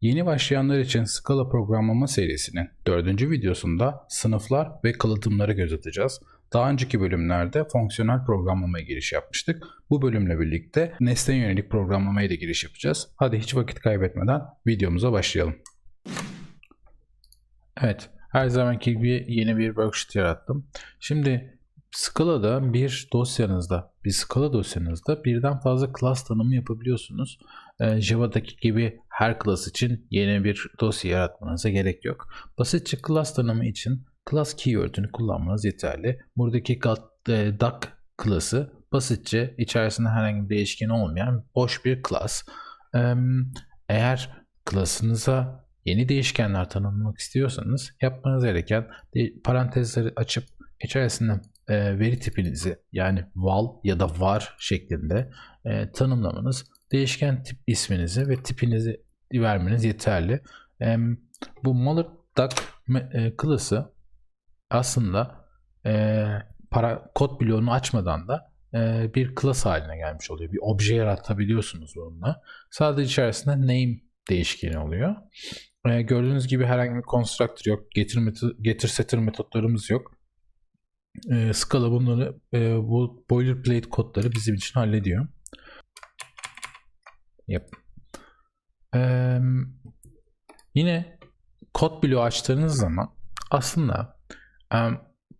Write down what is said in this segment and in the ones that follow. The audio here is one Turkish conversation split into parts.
Yeni başlayanlar için Scala programlama serisinin dördüncü videosunda sınıflar ve kalıtımlara göz atacağız. Daha önceki bölümlerde fonksiyonel programlamaya giriş yapmıştık. Bu bölümle birlikte nesne yönelik programlamaya da giriş yapacağız. Hadi hiç vakit kaybetmeden videomuza başlayalım. Evet, her zamanki gibi yeni bir worksheet yarattım. Şimdi Scala'da bir dosyanızda, bir Scala dosyanızda birden fazla class tanımı yapabiliyorsunuz. Ee, Java'daki gibi her class için yeni bir dosya yaratmanıza gerek yok. Basitçe class tanımı için class keyword'ünü kullanmanız yeterli. Buradaki e, duck class'ı basitçe içerisinde herhangi bir değişken olmayan boş bir class. Eğer class'ınıza yeni değişkenler tanımlamak istiyorsanız yapmanız gereken parantezleri açıp içerisinde e, veri tipinizi yani val ya da var şeklinde e, tanımlamanız, değişken tip isminizi ve tipinizi vermeniz yeterli. E, bu Muller Duck e, class'ı aslında e, para kod bloğunu açmadan da e, bir class haline gelmiş oluyor. Bir obje yaratabiliyorsunuz bununla. Sadece içerisinde name değişkeni oluyor. E, gördüğünüz gibi herhangi bir constructor yok. Getir, metodu, getir setter metotlarımız yok. E, Scala bunları e, bu boilerplate kodları bizim için hallediyor. Yep. E, yine kod bloğu açtığınız zaman aslında e,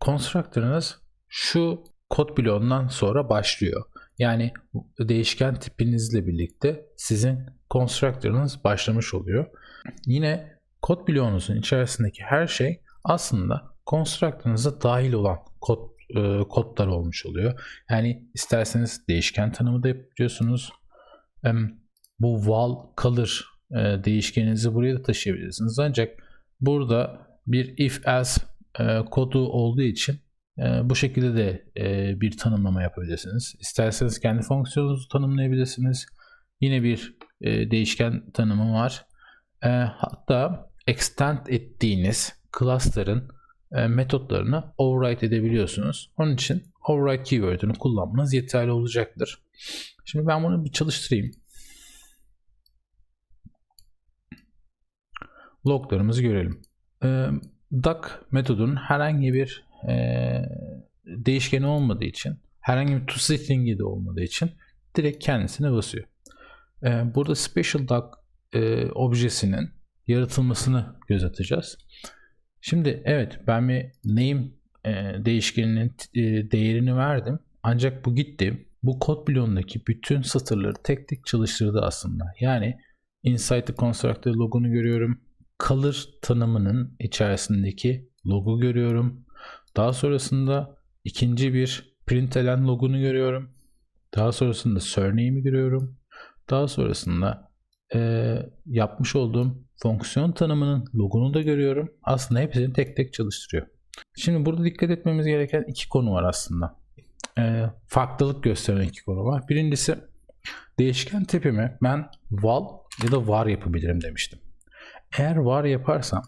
constructor'ınız şu kod bloğundan sonra başlıyor. Yani değişken tipinizle birlikte sizin constructor'ınız başlamış oluyor. Yine kod bloğunuzun içerisindeki her şey aslında constructor'ınıza dahil olan kod e, kodlar olmuş oluyor. Yani isterseniz değişken tanımı da yapabiliyorsunuz. Em, bu val color e, değişkeninizi buraya da taşıyabilirsiniz. Ancak burada bir if else e, kodu olduğu için e, bu şekilde de e, bir tanımlama yapabilirsiniz. İsterseniz kendi fonksiyonunuzu tanımlayabilirsiniz. Yine bir e, değişken tanımı var. E, hatta extend ettiğiniz class'ların e, metotlarını override edebiliyorsunuz. Onun için override keyword'ünü kullanmanız yeterli olacaktır. Şimdi ben bunu bir çalıştırayım. Loglarımızı görelim. E, duck metodunun herhangi bir e, değişkeni olmadığı için, herhangi bir toString'i de olmadığı için direkt kendisine basıyor. E, burada special duck e, objesinin yaratılmasını göz atacağız. Şimdi evet ben bir name e, değişkeninin e, değerini verdim. Ancak bu gitti. Bu kod bloğundaki bütün satırları tek tek çalıştırdı aslında. Yani inside the constructor logonu görüyorum. Color tanımının içerisindeki logo görüyorum. Daha sonrasında ikinci bir println logonu görüyorum. Daha sonrasında surname'i görüyorum. Daha sonrasında e, yapmış olduğum fonksiyon tanımının logonu da görüyorum. Aslında hepsini tek tek çalıştırıyor. Şimdi burada dikkat etmemiz gereken iki konu var aslında. E, farklılık gösteren iki konu var. Birincisi değişken tipimi ben val ya da var yapabilirim demiştim. Eğer var yaparsam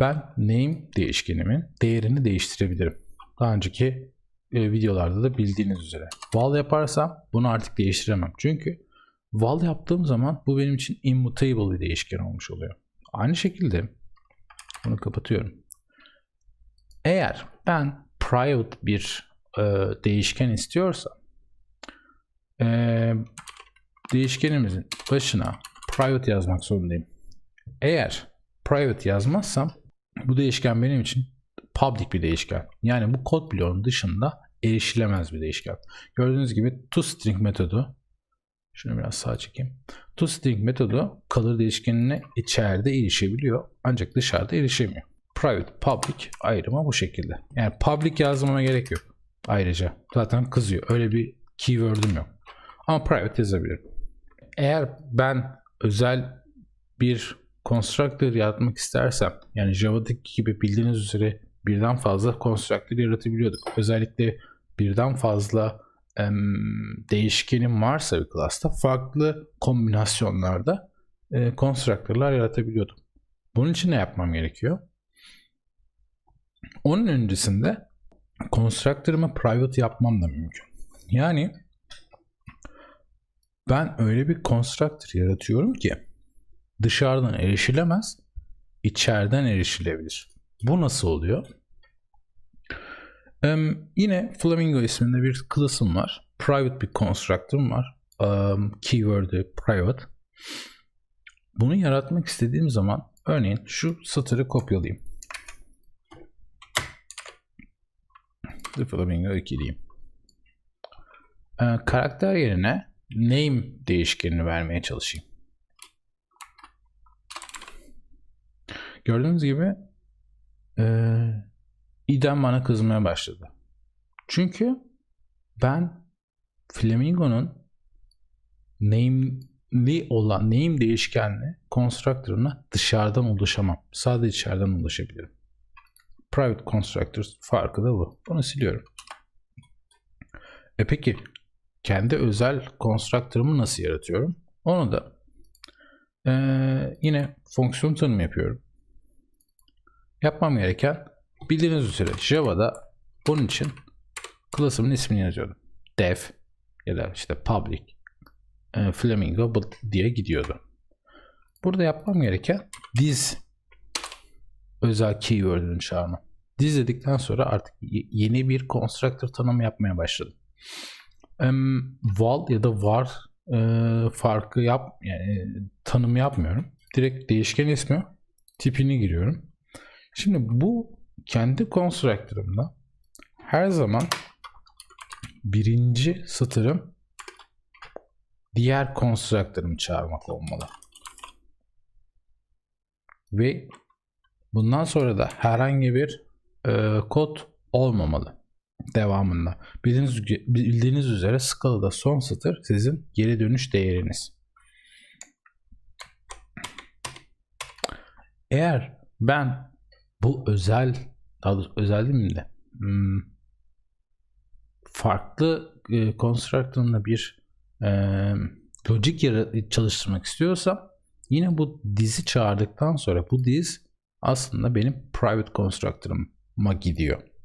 ben name değişkenimin değerini değiştirebilirim. Daha önceki e, videolarda da bildiğiniz üzere. Val yaparsam bunu artık değiştiremem. Çünkü val yaptığım zaman bu benim için immutable bir değişken olmuş oluyor. Aynı şekilde bunu kapatıyorum. Eğer ben private bir e, değişken istiyorsam e, değişkenimizin başına private yazmak zorundayım. Eğer private yazmazsam bu değişken benim için public bir değişken. Yani bu kod bloğunun dışında erişilemez bir değişken. Gördüğünüz gibi toString metodu şunu biraz sağa çekeyim. ToString metodu color değişkenine içeride erişebiliyor ancak dışarıda erişemiyor. Private, public ayrımı bu şekilde. Yani public yazmama gerek yok. Ayrıca zaten kızıyor. Öyle bir keyword'üm yok. Ama private yazabilirim. Eğer ben özel bir constructor yaratmak istersem yani Java'daki gibi bildiğiniz üzere birden fazla constructor yaratabiliyorduk. Özellikle birden fazla em, değişkenim varsa bir class'ta farklı kombinasyonlarda e, constructor'lar yaratabiliyordum. Bunun için ne yapmam gerekiyor? Onun öncesinde constructor'ımı private yapmam da mümkün. Yani ben öyle bir constructor yaratıyorum ki dışarıdan erişilemez, içeriden erişilebilir. Bu nasıl oluyor? Em, yine Flamingo isminde bir class'ım var. Private bir constructor'ım var. Um, keyword'ü private. Bunu yaratmak istediğim zaman örneğin şu satırı kopyalayayım. The Flamingo 2 diyeyim. Ee, karakter yerine name değişkenini vermeye çalışayım. Gördüğünüz gibi ee, İdem bana kızmaya başladı. Çünkü ben Flamingo'nun name'li olan name değişkenli constructor'ına dışarıdan ulaşamam. Sadece içeriden ulaşabilirim. Private constructors farkı da bu. Bunu siliyorum. E peki kendi özel constructor'ımı nasıl yaratıyorum? Onu da ee, yine fonksiyon tanımı yapıyorum. Yapmam gereken bildiğiniz üzere Java'da bunun için class'ımın ismini yazıyordum. Def ya da işte public e, flamingo diye gidiyordu. Burada yapmam gereken this özel keyword'ünü çağırma. This dedikten sonra artık yeni bir constructor tanımı yapmaya başladım. Em, val ya da var e, farkı yap yani tanımı yapmıyorum. Direkt değişken ismi tipini giriyorum. Şimdi bu kendi constructor'ımda her zaman birinci satırım diğer constructor'ımı çağırmak olmalı. Ve bundan sonra da herhangi bir e, kod olmamalı devamında. Bildiğiniz, bildiğiniz üzere skalada son satır sizin geri dönüş değeriniz. Eğer ben bu özel daha doğrusu özel değil mi de hmm, farklı e, constructor'la bir e, logic çalıştırmak istiyorsam yine bu dizi çağırdıktan sonra bu diz aslında benim private constructor'ıma gidiyor.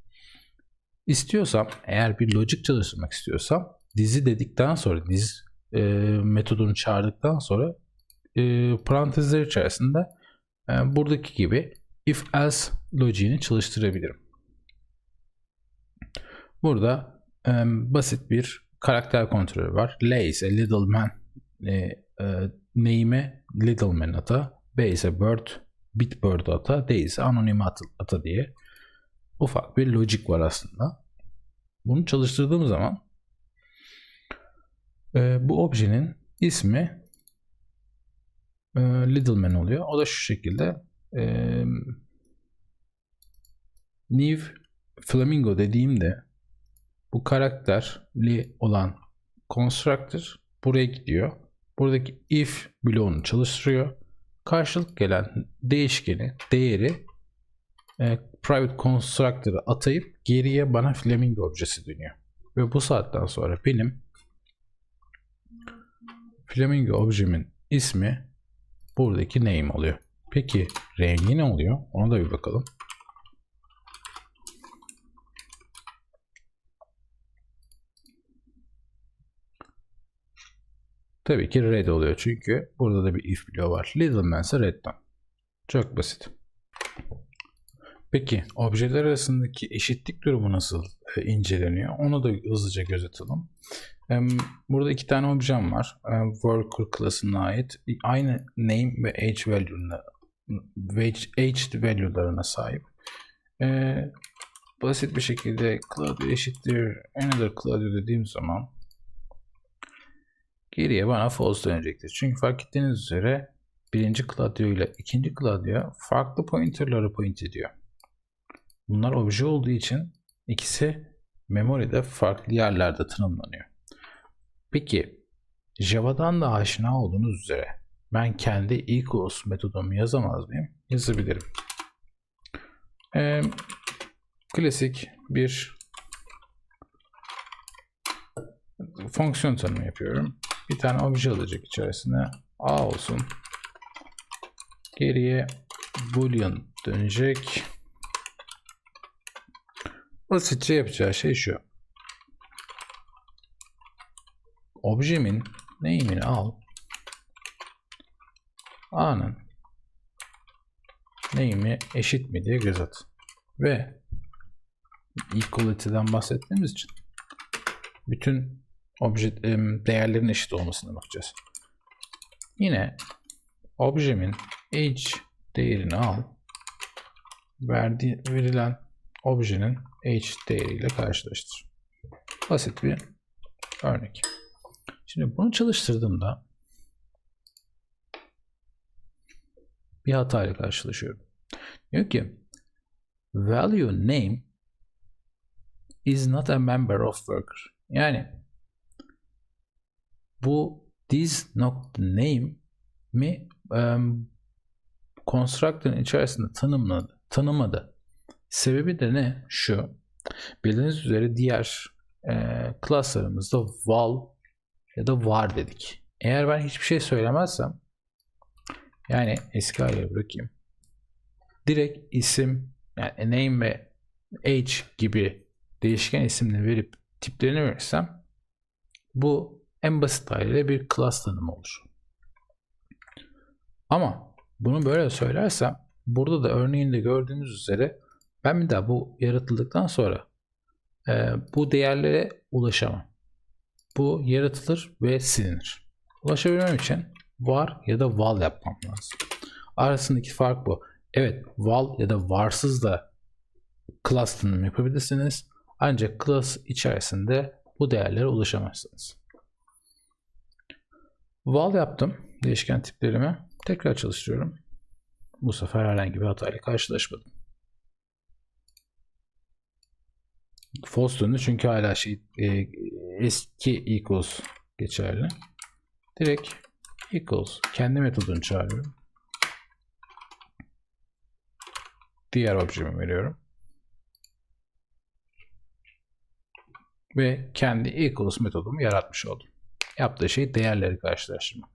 İstiyorsam eğer bir logic çalıştırmak istiyorsam dizi dedikten sonra diz e, metodunu çağırdıktan sonra e, parantezler içerisinde e, buradaki gibi if else logiğini çalıştırabilirim. Burada e, basit bir karakter kontrolü var. L ise little man e, e, name'e little man ata, B ise bird, bit bird ata, D ise anonim ata, ata diye ufak bir logic var aslında. Bunu çalıştırdığım zaman e, bu objenin ismi e, little man oluyor. O da şu şekilde e, new flamingo dediğimde bu karakterli olan constructor buraya gidiyor. Buradaki if bloğunu çalıştırıyor. Karşılık gelen değişkeni, değeri e, private constructor'a atayıp geriye bana flamingo objesi dönüyor. Ve bu saatten sonra benim flamingo objemin ismi buradaki name oluyor. Peki rengi ne oluyor? Ona da bir bakalım. Tabii ki red oluyor çünkü burada da bir if bloğu var. Little man ise red'den. Çok basit. Peki objeler arasındaki eşitlik durumu nasıl e, inceleniyor? Onu da hızlıca göz atalım. Burada iki tane objem var. E, Worker class'ına ait. Aynı name ve age value'larına age, value'larına sahip. E, basit bir şekilde Claudio eşittir another Claudio dediğim zaman geriye bana false dönecektir. Çünkü fark ettiğiniz üzere birinci Claudio ile ikinci Claudio farklı pointerları point ediyor. Bunlar obje olduğu için ikisi memoride farklı yerlerde tanımlanıyor. Peki Java'dan da aşina olduğunuz üzere ben kendi equals metodumu yazamaz mıyım? Yazabilirim. Ee, klasik bir fonksiyon tanımı yapıyorum. Bir tane obje alacak içerisine a olsun. Geriye boolean dönecek. Basitçe yapacağı şey şu. Objemin name'ini al. A'nın name'i eşit mi diye göz at. Ve equality'den bahsettiğimiz için bütün obje değerlerin eşit olmasına bakacağız. Yine objemin age değerini al. Verdi, verilen objenin age değeriyle karşılaştır. Basit bir örnek. Şimdi bunu çalıştırdığımda bir hata ile karşılaşıyorum. Diyor ki value name is not a member of worker. Yani bu this nokta name mi um, constructor'ın içerisinde tanımladı, tanımadı. Sebebi de ne? Şu. Bildiğiniz üzere diğer e, classlarımızda val ya da var dedik. Eğer ben hiçbir şey söylemezsem yani eski haliyle bırakayım. Direkt isim yani name ve age gibi değişken isimini verip tiplerini verirsem bu en basit haliyle bir class tanımı olur. Ama bunu böyle söylersem burada da örneğinde gördüğünüz üzere ben bir daha bu yaratıldıktan sonra e, bu değerlere ulaşamam. Bu yaratılır ve silinir. Ulaşabilmem için var ya da val yapmam lazım. Arasındaki fark bu. Evet val ya da varsız da class tanımı yapabilirsiniz. Ancak class içerisinde bu değerlere ulaşamazsınız. Val yaptım değişken tiplerimi. Tekrar çalıştırıyorum. Bu sefer herhangi bir hatayla karşılaşmadım. False döndü çünkü hala şey e, eski equals geçerli. Direkt equals kendi metodunu çağırıyorum. Diğer objemi veriyorum. Ve kendi equals metodumu yaratmış oldum. Yaptığı şey değerleri karşılaştırma.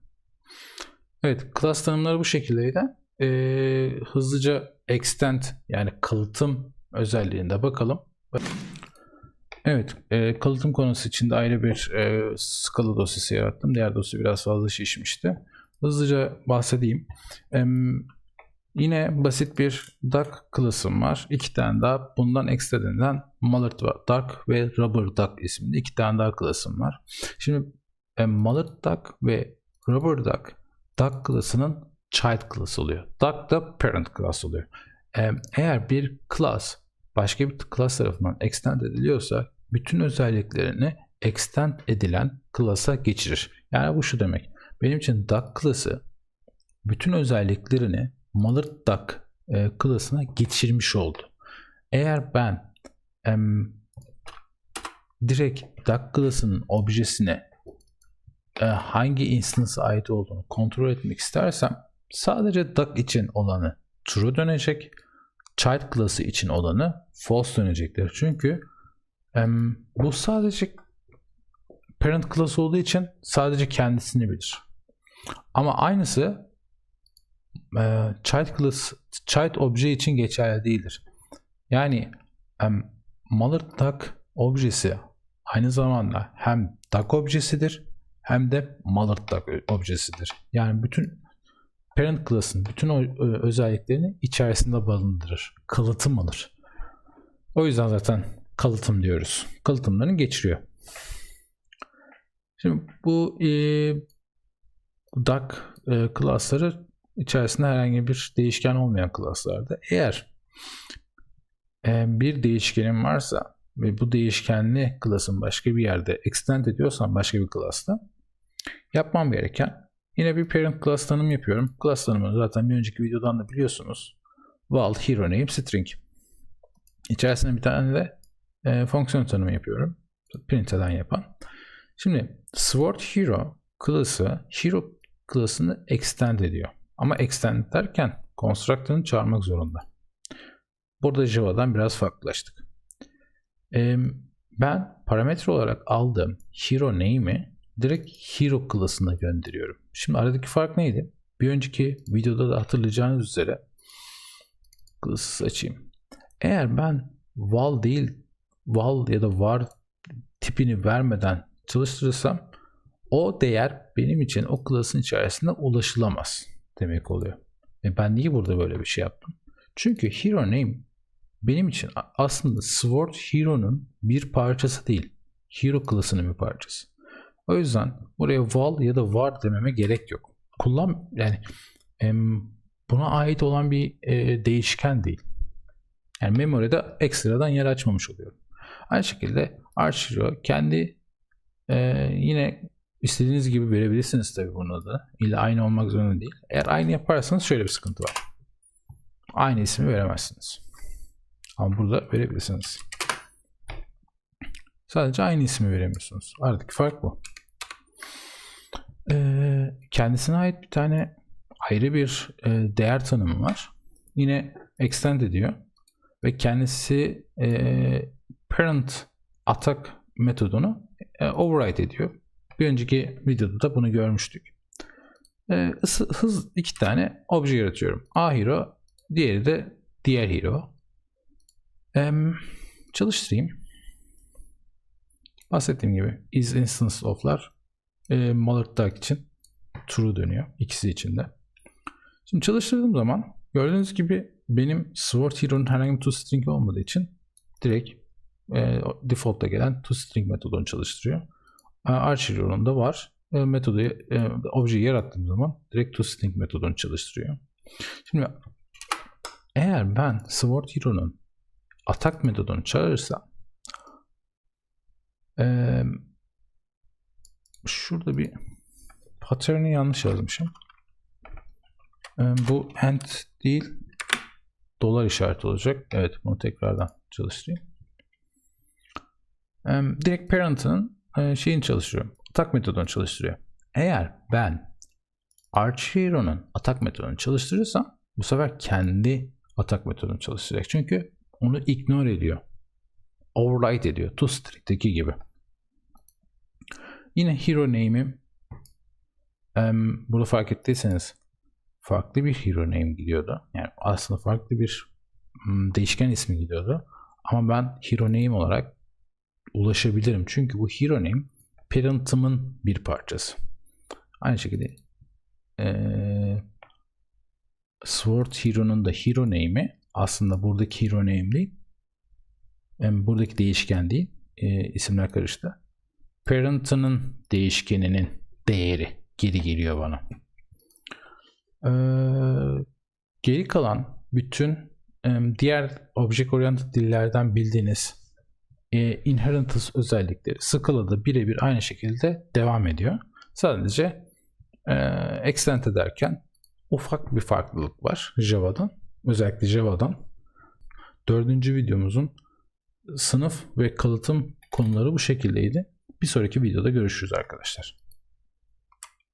Evet, class tanımları bu şekildeydi. Ee, hızlıca extend yani kalıtım özelliğinde bakalım. Evet, e, kalıtım konusu için de ayrı bir e, skala dosyası yarattım. Diğer dosya biraz fazla şişmişti. Hızlıca bahsedeyim. E, yine basit bir duck class'ım var. İki tane daha bundan ekstra denilen Mallard Duck ve Rubber Duck isimli iki tane daha class'ım var. Şimdi e, Mallard Duck ve Rubber Duck Duck class'ının child class oluyor. Duck da parent class oluyor. E, eğer bir class başka bir class tarafından extend ediliyorsa bütün özelliklerini extend edilen class'a geçirir. Yani bu şu demek. Benim için duck class'ı bütün özelliklerini Mallard Duck e, class'ına geçirmiş oldu. Eğer ben em, direkt Duck class'ının objesine e, hangi instance'a ait olduğunu kontrol etmek istersem sadece Duck için olanı true dönecek. Child class'ı için olanı false dönecektir. Çünkü bu sadece parent class olduğu için sadece kendisini bilir. Ama aynısı e, child class, child obje için geçerli değildir. Yani Mallard Duck objesi aynı zamanda hem Duck objesidir hem de Mallard Duck objesidir. Yani bütün parent class'ın bütün o özelliklerini içerisinde barındırır. Kalıtım alır. O yüzden zaten kalıtım diyoruz. Kalıtımlarını geçiriyor. Şimdi bu e, duck e, klasları içerisinde herhangi bir değişken olmayan klaslarda eğer e, bir değişkenin varsa ve bu değişkenli klasın başka bir yerde extend ediyorsan başka bir klasta yapmam gereken yine bir parent class tanım yapıyorum. Class tanımını zaten bir önceki videodan da biliyorsunuz. val hero name string. İçerisinde bir tane de e, fonksiyon tanımı yapıyorum. Print eden yapan. Şimdi Sword Hero class'ı Hero class'ını extend ediyor. Ama extend derken constructor'ını çağırmak zorunda. Burada Java'dan biraz farklılaştık. Ee, ben parametre olarak aldığım hero name'i direkt hero class'ına gönderiyorum. Şimdi aradaki fark neydi? Bir önceki videoda da hatırlayacağınız üzere class açayım. Eğer ben val değil val ya da var tipini vermeden çalıştırırsam o değer benim için o klasın içerisinde ulaşılamaz. demek oluyor. E ben niye burada böyle bir şey yaptım? Çünkü hero name benim için aslında Sword Hero'nun bir parçası değil. Hero klasının bir parçası. O yüzden buraya val ya da var dememe gerek yok. Kullan yani em, buna ait olan bir e, değişken değil. Yani memory'de ekstradan yer açmamış oluyorum. Aynı şekilde Arch Hero kendi e, yine istediğiniz gibi verebilirsiniz tabii bunun adını. İlla aynı olmak zorunda değil. Eğer aynı yaparsanız şöyle bir sıkıntı var. Aynı ismi veremezsiniz. Ama burada verebilirsiniz. Sadece aynı ismi veremiyorsunuz. Aradaki fark bu. Ee, kendisine ait bir tane ayrı bir e, değer tanımı var. Yine extend ediyor. Ve kendisi e, parent attack metodunu e, override ediyor. Bir önceki videoda da bunu görmüştük. E, hız iki tane obje yaratıyorum. A hero, diğeri de diğer hero. Em, çalıştırayım. Bahsettiğim gibi is instance of'lar e, Duck için true dönüyor. ikisi için de. Şimdi çalıştırdığım zaman gördüğünüz gibi benim Sword Hero'nun herhangi bir toString olmadığı için direkt e, default'ta gelen toString metodunu çalıştırıyor. E, Arch Hero'nun da var. E, metodu, e, objeyi yarattığım zaman direkt toString metodunu çalıştırıyor. Şimdi eğer ben Sword Hero'nun atak metodunu çağırırsam eee şurada bir pattern'i yanlış yazmışım. Eee, bu end değil dolar işareti olacak. Evet bunu tekrardan çalıştırayım. Direkt parent'ın eee, şeyini çalıştırıyorum. Atak metodunu çalıştırıyor. Eğer ben Arch Hero'nun atak metodunu çalıştırırsam bu sefer kendi atak metodunu çalıştıracak. Çünkü onu ignore ediyor. Override ediyor. ToString'deki gibi. Yine hero name'im em, burada fark ettiyseniz farklı bir hero name gidiyordu. Yani aslında farklı bir mm, değişken ismi gidiyordu. Ama ben hero name olarak ulaşabilirim. Çünkü bu hero name parent'ımın bir parçası. Aynı şekilde eee Sword Hero'nun da hero name'i aslında buradaki hero name değil. Yani buradaki değişken değil. E, isimler karıştı. Parent'ının değişkeninin değeri geri geliyor bana. Ee, geri kalan bütün e, diğer object oriented dillerden bildiğiniz e, inheritance özellikleri Scala'da birebir aynı şekilde devam ediyor. Sadece e, extend ederken ufak bir farklılık var Java'dan. Özellikle Java'dan. Dördüncü videomuzun sınıf ve kalıtım konuları bu şekildeydi. Bir sonraki videoda görüşürüz arkadaşlar.